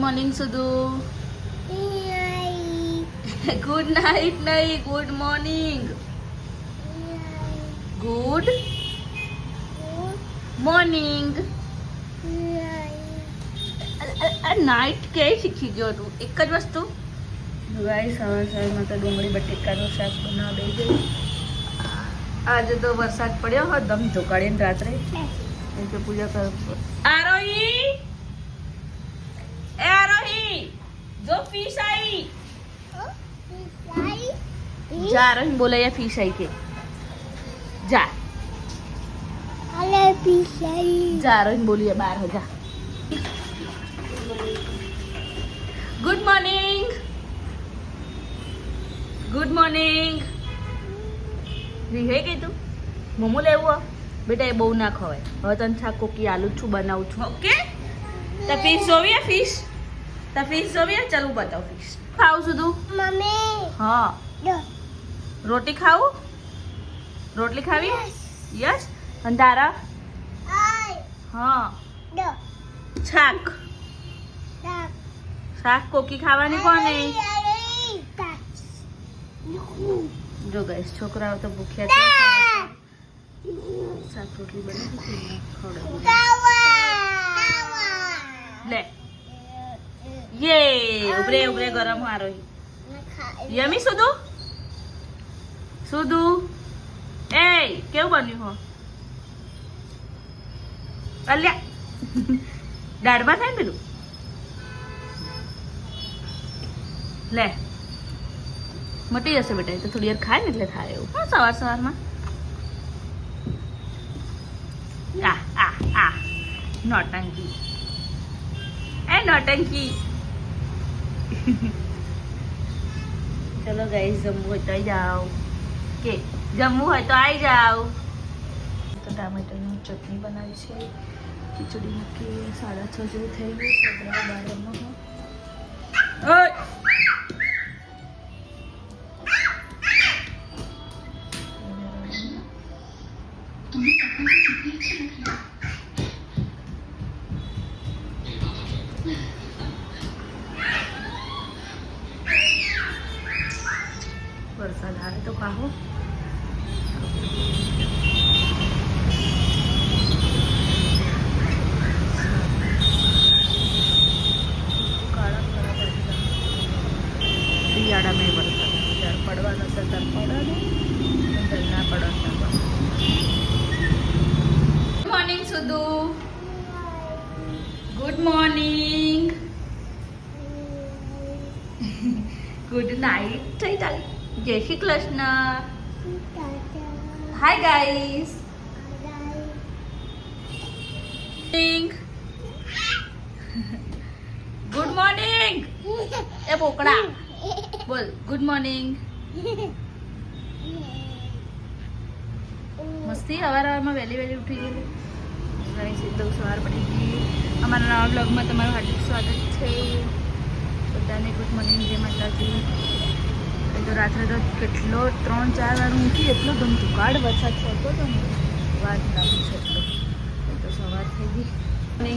Morning સુધુ good night નહીં good morning good morning night કે શીખી ગયો તું? એક જ વસ્તુ? ભાઈ સવાર સવારમાં તો ડુંગળી બટેકાનું શાક બનાવી ગઈ આજે તો વરસાદ પડ્યો. હતો દમ ધોકાડીને રાત્રે. પૂજા કરો આરોહી એ આરોહી જો ફિશ આવી જા આરોહી બોલે યા ફિશ આવી કે જા જા આરોહી બોલીએ બાર હજા ગુડ મોર્નિંગ ગુડ મોર્નિંગ રીહે કે તું? મોમો લેવું હો? બેટા એ બહુ ના ખવાય. હવે તને છા કોકી આલુ છું બનાવું છું. ઓકે તો ફિશ જોવી ફિશ તો ફિશ જોવીએ ચાલ હું બતાવું ફિશ ખાવું છું તું હા રોટી ખાવું રોટલી ખાવી યસ અને તારા હા શાક શાક કોકી ખાવાની કોને જો ગઈશ છોકરાઓ તો ભૂખ્યા છે શાક રોટલી બની દીધી ખવડાવું લે યે ઉભરે ઉભરે ગરમ હારો. યમી સુધુ? સુધુ? એ કેવું બન્યું હો? અલ્યા. દાળમાં થાય પેલું? લે. મટી જશે બેટા તો થોડી વાર ખાય ને એટલે થાય એવું. હા, સવાર સવારમાં. આ આ આ. નોટંકી એ નોટંકી ચલો ગાઈસ જમવું હોય તો આવી જાઓ કે જમવું હોય તો આવી જાઓ તો ટામેટાની ચટણી બનાવી છે ખીચડી મૂકી સાડા છ જેવું થઈ ગયું છે બહાર રમવા ગુડ મોર્નિંગ ગુડ નાઇટ થઈ તારી જય Shri Krishna hi guys good morning એ બોકડા બોલ ગુડ મોર્નિંગ મસ્તી સવાર સવારમાં વહેલી વહેલી ઉઠી ગયેલી ગાઈસ એકદમ સવાર પડી ગઈ. અમારા નવા બ્લોગમાં તમારું હાર્દિક સ્વાગત છે. બધાને ગુડ મોર્નિંગ જય માતાજી. તો રાત્રે તો કેટલો, ત્રણ, ચાર વાર ઊંઘી, એટલો કાઢ વરસાદ પડતો હતો ને વાત ના છે એટલો. એ તો સવાર થઈ ગઈ. અને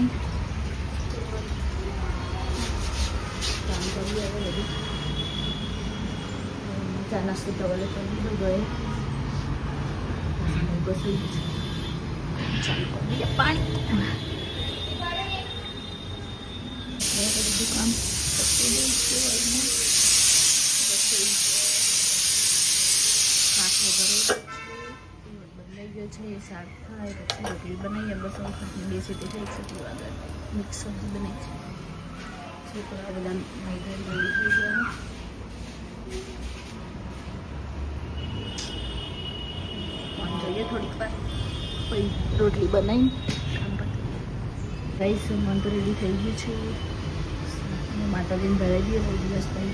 કામ કરી હવે બધું. ચા નાસ્તો ટવલે કરી દીધો ગયે. બસું પાણી કામ પતી ગયું છે. શાક થાય પછી રોટલી બનાવીએ બસ થઈ છે આગળ મિક્સ સબ્જી બની છે છોકરા બધા માઇગ્રેન રેડી થઈ ગયા જોઈએ થોડીક વાર પછી રોટલી બનાવી રાઈસ રેડી થઈ ગયું છે. માતાજીને ભરાઈ બહુ દિવસ થઈ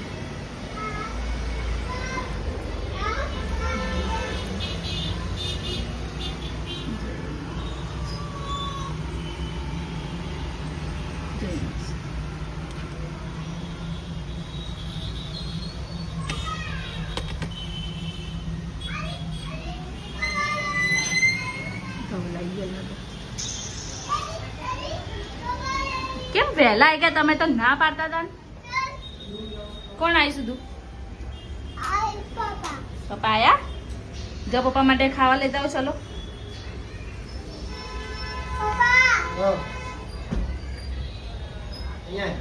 કેમ વહેલા આવી ગયા તમે તો ના પાડતા હતા ને. કોણ આવી સુધી પપ્પા આયા જો પપ્પા માટે ખાવા લેતા આવો ચલો Oh. અહીંયા.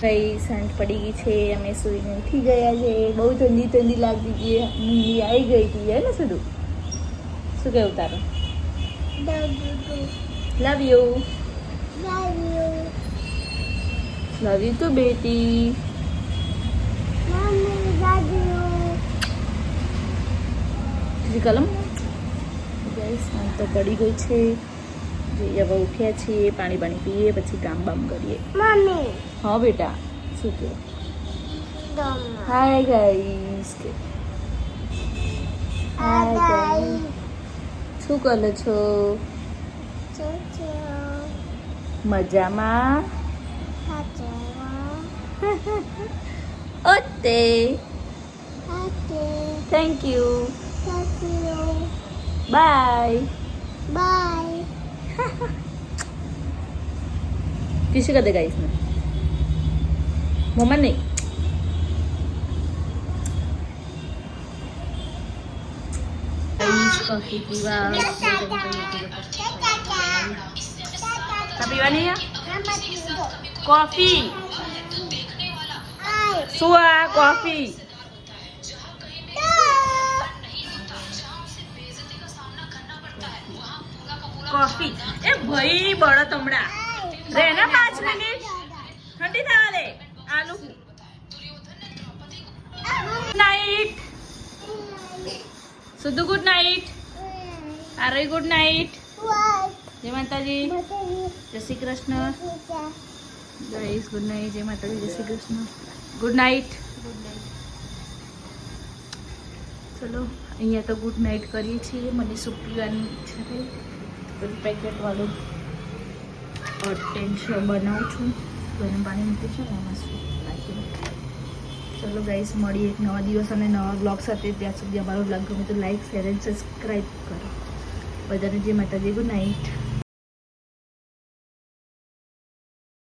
કઈ સાંજ પડી ગઈ છે અમે સૂઈને ઉઠી ગયા છે. બહુ ઠંડી ઠંડી લાગતી હતી. ઊંઘી આવી ગઈ હતી હે ને સુધુ? શું કેવું તારું લવ યુ લવ યુ તો બેટી. બીજી કલમ. તો પડી ગઈ છે. જોઈએ હવે ઉઠ્યા છીએ પાણી પાણી પીએ પછી કામ બામ કરીએ. હા બેટા. શું કે હાય ગાઈસ કે હાય ગાઈસ શું કરો છો? મજામાં? ઓતે. Thank you Bye. Bye. Kiss ka guys na. Moment. Tapi mana ya? Coffee. Suah coffee. Coffee એ ભાઈ બળદ હમણાં. રે, ને પાંચ મિનિટ. ઠંડી થવા દે. આલુ. Night સુધુ good night Aarya good night જય માતાજી. જય Shri Krishna. Guys good night જય માતાજી, જય શ્રી કૃષ્ણ. ગુડ નાઈટ ચલો, અહીંયા તો ગુડ નાઇટ કરીએ છીએ. મને સુપ્રિયાની ઈચ્છા થઈ? બધું પેકેટવાળું ટેન્શન બનાવું છું. ગરમ પાણી મૂકું છું એમાં શું ચલો ગાઈસ મળીએ એક નવા દિવસ અને નવા બ્લોગ સાથે. ત્યાં સુધી અમારો બ્લોગ ગમે તો લાઈક શેર એન્ડ સબસ્ક્રાઈબ કરો. બધાને જે માતાજી ગુડ નાઇટ